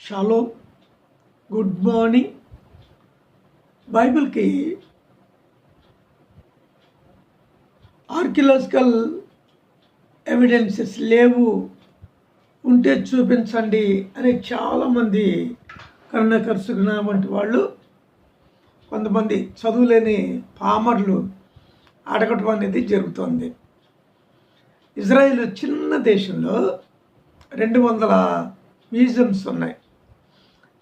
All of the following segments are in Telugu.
షాలో గుడ్ మార్నింగ్ బైబిల్కి ఆర్కియలాజికల్ ఎవిడెన్సెస్ లేవు. ఉంటే చూపించండి అని చాలామంది కరుణకర్సుకున్న వంటి వాళ్ళు కొంతమంది చదువులేని పామర్లు అడగటం అనేది జరుగుతోంది. ఇజ్రాయిల్ చిన్న దేశంలో రెండు వందల మ్యూజియంస్ ఉన్నాయి.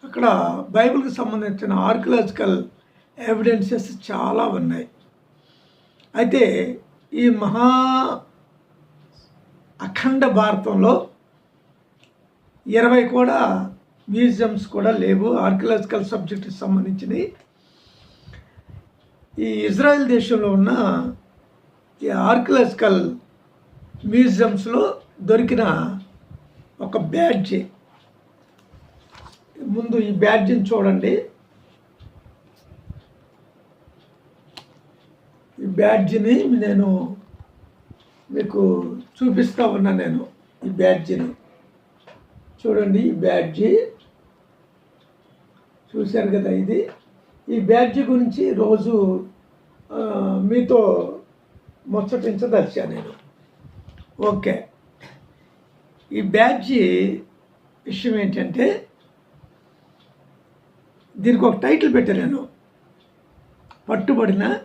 అక్కడ బైబిల్కి సంబంధించిన ఆర్కియలాజికల్ ఎవిడెన్సెస్ చాలా ఉన్నాయి. అయితే ఈ మహా అఖండ భారతంలో ఇరవై కూడా మ్యూజియంస్ కూడా లేవు ఆర్కియలాజికల్ సబ్జెక్ట్కి సంబంధించినవి. ఈ ఇజ్రాయెల్ దేశంలో ఉన్న ఈ ఆర్కియలాజికల్ మ్యూజియంస్లో దొరికిన ఒక బ్యాడ్జ్ ముందు ఈ బ్యాడ్జిని చూడండి. ఈ బ్యాడ్జిని నేను మీకు చూపిస్తా ఉన్నా నేను ఈ బ్యాడ్జిని చూడండి ఈ బ్యాడ్జి చూశారు కదా ఇది. ఈ బ్యాడ్జి గురించి రోజు మీతో ముచ్చటించదలిచా నేను. ఓకే. ఈ బ్యాడ్జి విషయం ఏంటంటే దీనికి ఒక టైటిల్ పెట్టాను నేను. పట్టుబడిన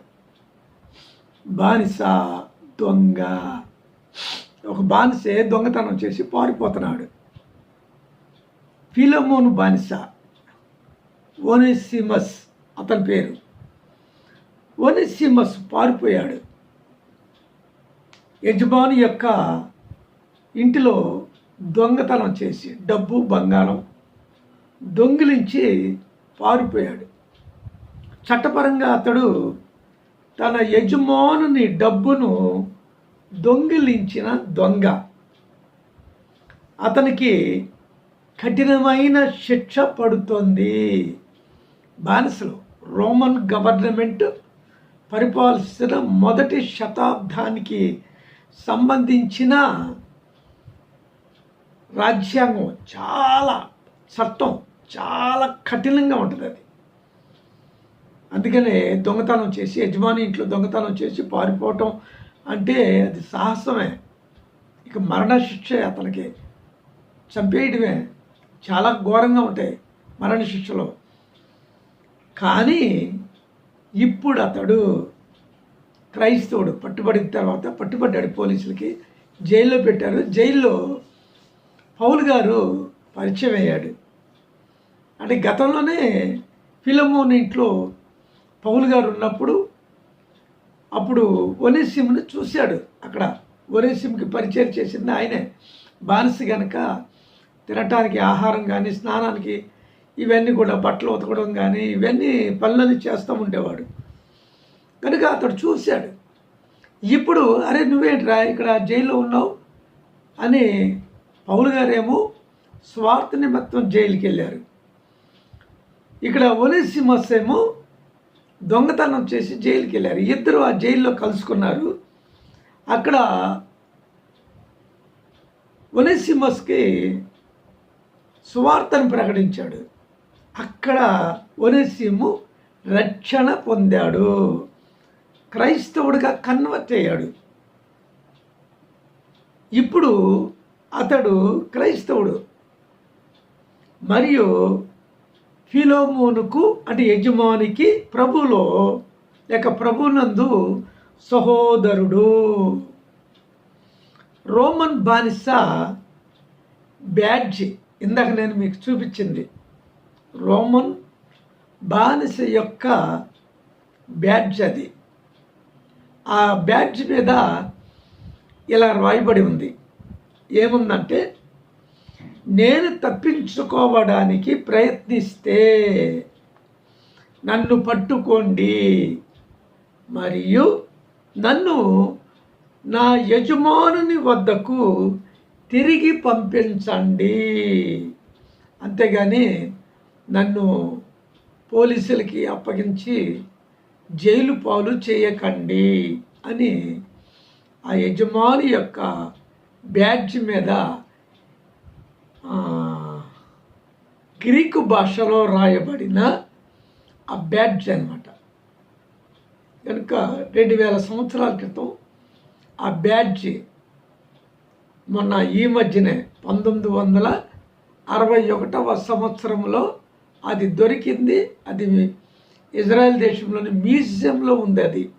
బానిస దొంగ. ఒక బానిసే దొంగతనం చేసి పారిపోతున్నాడు. ఫిలోమోన్ బానిస. ఓనెసిమస్ అతని పేరు. ఓనెసిమస్ పారిపోయాడు. యజమాని యొక్క ఇంటిలో దొంగతనం చేసి డబ్బు బంగారం దొంగిలించి పారిపోయాడు. చట్టపరంగా అతడు తన యజమానుని డబ్బును దొంగిలించిన దొంగ. అతనికి కఠినమైన శిక్ష పడుతోంది. బానిసలు రోమన్ గవర్నమెంట్ పరిపాలిస్తున్న మొదటి శతాబ్దానికి సంబంధించిన రాజ్యాంగం చాలా చట్టం. చాలా కఠినంగా ఉంటుంది అది. అందుకనే దొంగతనం చేసి యజమాని ఇంట్లో దొంగతనం చేసి పారిపోవటం అంటే అది సాహసమే. ఇక మరణ శిక్ష అతనికి. చంపేయడమే చాలా ఘోరంగా ఉంటాయి మరణ శిక్షలో. కానీ ఇప్పుడు అతడు క్రైస్తవుడు. పట్టుబడిన తర్వాత పట్టుబడ్డాడు పోలీసులకి. జైల్లో పెట్టారు. జైల్లో పౌల్ గారు పరిచయం అయ్యాడు. అంటే గతంలోనే ఫిలమోన్ ఇంట్లో పౌల్ గారు ఉన్నప్పుడు అప్పుడు ఒనేసిమ్ని చూశాడు అక్కడ. ఒనేసిమ్కి పరిచయం చేసింది ఆయనే బానిస గనక తినటానికి ఆహారం కానీ స్నానానికి ఇవన్నీ కూడా బట్టలు ఉతకడం కానీ ఇవన్నీ పనులని చేస్తూ ఉండేవాడు. కనుక అతడు చూశాడు. ఇప్పుడు అరే నువ్వేంట్రా ఇక్కడ జైల్లో ఉన్నావు? అని పౌలు గారేమో స్వార్థ నిమిత్తం జైలుకి వెళ్ళారు ఇక్కడ ఒనేసిమస్ ఏమో దొంగతనం చేసి జైలుకి వెళ్ళారు ఇద్దరు ఆ జైల్లో కలుసుకున్నారు. అక్కడ ఒనేసిమస్కి సువార్తను ప్రకటించాడు. అక్కడ ఒనేసిము రక్షణ పొందాడు. క్రైస్తవుడిగా కన్వర్ట్ అయ్యాడు. ఇప్పుడు అతడు క్రైస్తవుడు. మరియు ఫిలోమోనుకు అంటే యజమానికి ప్రభులో లేక ప్రభునందు సహోదరుడు. రోమన్ బానిస బ్యాడ్జ్ ఇందాక నేను మీకు చూపించింది. రోమన్ బానిస యొక్క బ్యాడ్జ్ అది. ఆ బ్యాడ్జ్ మీద ఇలా రాయబడి ఉంది. ఏముందంటే నేను తప్పించుకోవడానికి ప్రయత్నిస్తే నన్ను పట్టుకోండి. మరియు నన్ను నా యజమానుని వద్దకు తిరిగి పంపించండి. అంతేగాని నన్ను పోలీసులకి అప్పగించి జైలు పాలు చేయకండి అని ఆ యజమాని యొక్క బ్యాడ్జ్ మీద గ్రీకు భాషలో రాయబడిన ఆ బ్యాడ్జ్ అనమాట కనుక రెండు వేల సంవత్సరాల క్రితం ఆ బ్యాడ్జి మొన్న ఈ మధ్యనే పంతొమ్మిది వందల అరవై ఒకటవ సంవత్సరంలో అది దొరికింది. అది ఇజ్రాయెల్ దేశంలోని మ్యూజియంలో ఉంది అది.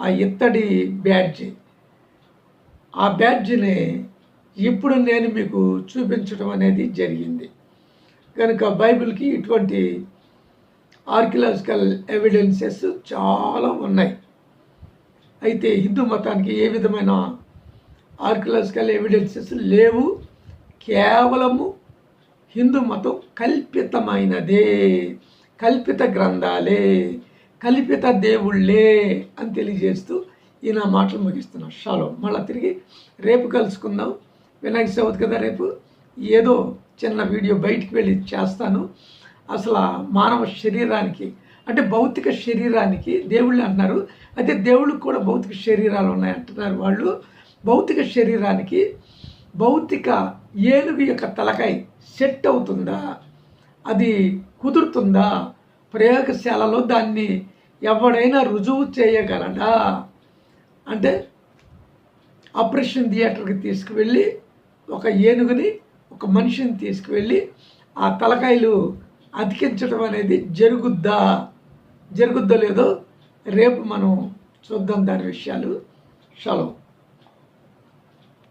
ఆ ఇత్తడి బ్యాడ్జి. ఆ బ్యాడ్జిని ఇప్పుడు నేను మీకు చూపించడం అనేది జరిగింది. కనుక బైబిల్కి ఇటువంటి ఆర్కియలాజికల్ ఎవిడెన్సెస్ చాలా ఉన్నాయి. అయితే హిందూ మతానికి ఏ విధమైన ఆర్కియలాజికల్ ఎవిడెన్సెస్ లేవు. కేవలము హిందూ మతం కల్పితమైనదే. కల్పిత గ్రంథాలే. కల్పిత దేవుళ్ళే అని తెలియజేస్తూ ఈ నా మాటలు ముగిస్తున్నాను. షాలో మళ్ళీ తిరిగి రేపు కలుసుకుందాం. వినాయక చవితి కదా రేపు ఏదో చిన్న వీడియో బయటికి వెళ్ళి చేస్తాను. అసలు మానవ శరీరానికి అంటే భౌతిక శరీరానికి దేవుళ్ళు అంటున్నారు. అయితే దేవుళ్ళకి కూడా భౌతిక శరీరాలు ఉన్నాయి అంటున్నారు వాళ్ళు. భౌతిక శరీరానికి భౌతిక ఏనుగు యొక్క తలకాయ సెట్ అవుతుందా? అది కుదురుతుందా? ప్రయోగశాలలో దాన్ని ఎవడైనా రుజువు చేయగలడా? అంటే ఆపరేషన్ థియేటర్కి తీసుకువెళ్ళి ఒక ఏనుగుని ఒక మనిషిని తీసుకువెళ్ళి ఆ తలకాయలు అతికించడం అనేది జరుగుద్దా జరుగుద్దో లేదో రేపు మనం చూద్దాం దాని విషయాలు. సెలవు